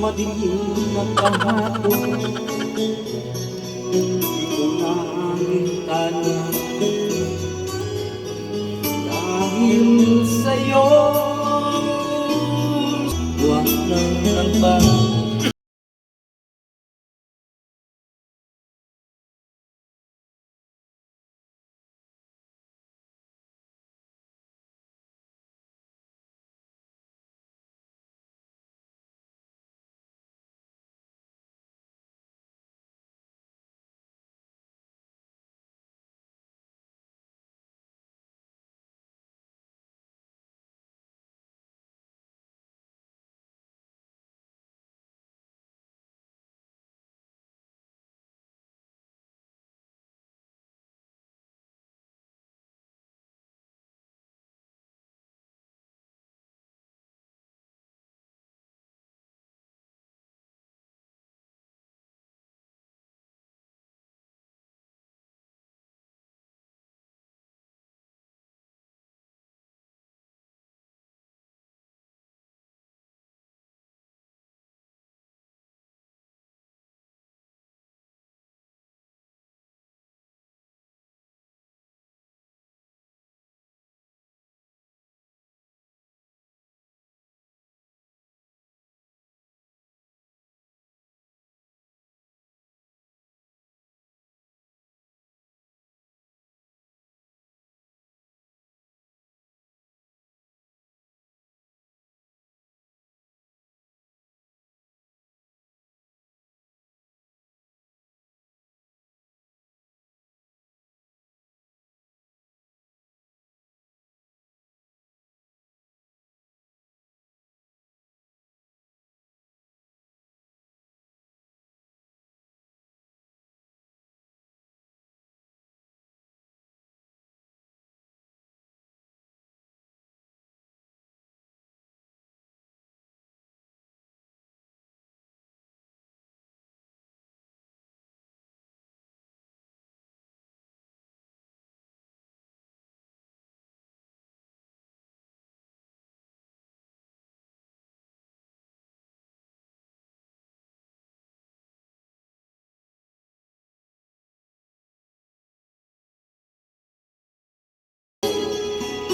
madilim na kahapon Ito na ang bintana Dahil sa'yo